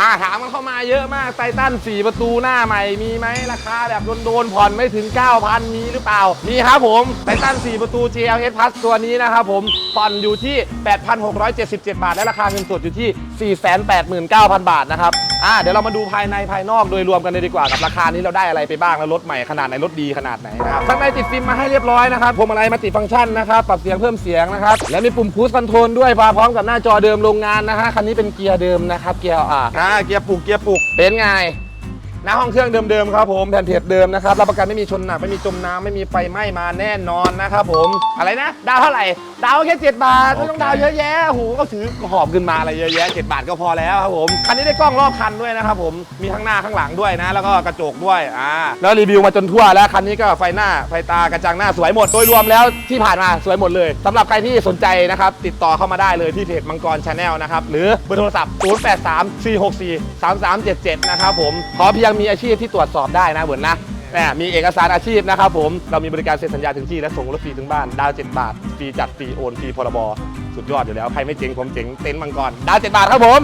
มาถามกันเข้ามาเยอะมากไททัน4 ประตูหน้าใหม่มีไหมราคาแบบโดนๆผ่อนไม่ถึง 9,000 มีหรือเปล่า มีครับผมไททัน4 ประตู GLS Plus ตัวนี้นะครับผมผ่อนอยู่ที่ 8,677 บาท และราคาเงินสดอยู่ที่ 489,000 บาทนะครับ อ่าเดี๋ยวเรามาดูภายในภายนอกโดยรวมกันเลยดีกว่ากับราคานี้เราได้อะไรไปบ้างแล้วรถใหม่ขนาดไหนรถดีขนาดไหนนะครับข้างในติดฟิล์มมาให้เรียบร้อยนะครับพวงมาลัยมาติดฟังก์ชันนะครับปรับเสียงเพิ่มเสียงนะครับและมีปุ่มคูสคอนโทรลด้วยมาพร้อมกับหน้าจอเดิมโรงงานนะฮะคันนี้เป็นเกียร์เดิมนะครับเกียร์อ่าอ่าเกียร์ปลุกเกียร์ปลุกเป็นไง หน้าห้องเครื่องเดิมๆครับผมแผ่นเพจเดิมนะครับรับประกันไม่มีชนหนักไม่มีจมน้ำไม่มีไฟไหม้มาแน่นอนนะครับผมอะไรนะ ดาวเท่าไหร่ ดาวแค่7บาทไม่ต้องดาวเยอะแยะโอ้โหก็ถือหอบขึ้นมาอะไรเยอะแยะ7บาทก็พอแล้วครับผมคันนี้ได้กล้องรอบคันด้วยนะครับผมมีข้างหน้าข้างหลังด้วยนะ แล้วก็กระจกด้วยอ่าแล้วรีวิวมาจนทั่วแล้วคันนี้ก็ไฟหน้าไฟตากระจังหน้าสวยหมดโดยรวมแล้วที่ผ่านมาสวยหมดเลยสำหรับใครที่สนใจนะครับติดต่อเข้ามาได้เลยที่เพจมังกรชาแนลนะครับหรือเบอร์โทรศัพท์ 0834643377 นะครับผมขอเพียงมีอาชีพที่ตรวจสอบได้นะเหมือนนะแหมมีเอกสารอาชีพนะครับผม เรามีบริการเซ็นสัญญาถึงที่และส่งรถฟรีถึงบ้าน ดาว 7 บาท ฟรีจัดฟรีโอนฟรีพรบ สุดยอดอยู่แล้ว ใครไม่เจ๋งผมเจ๋งเต็นท์มังกร ดาว 7 บาทครับผม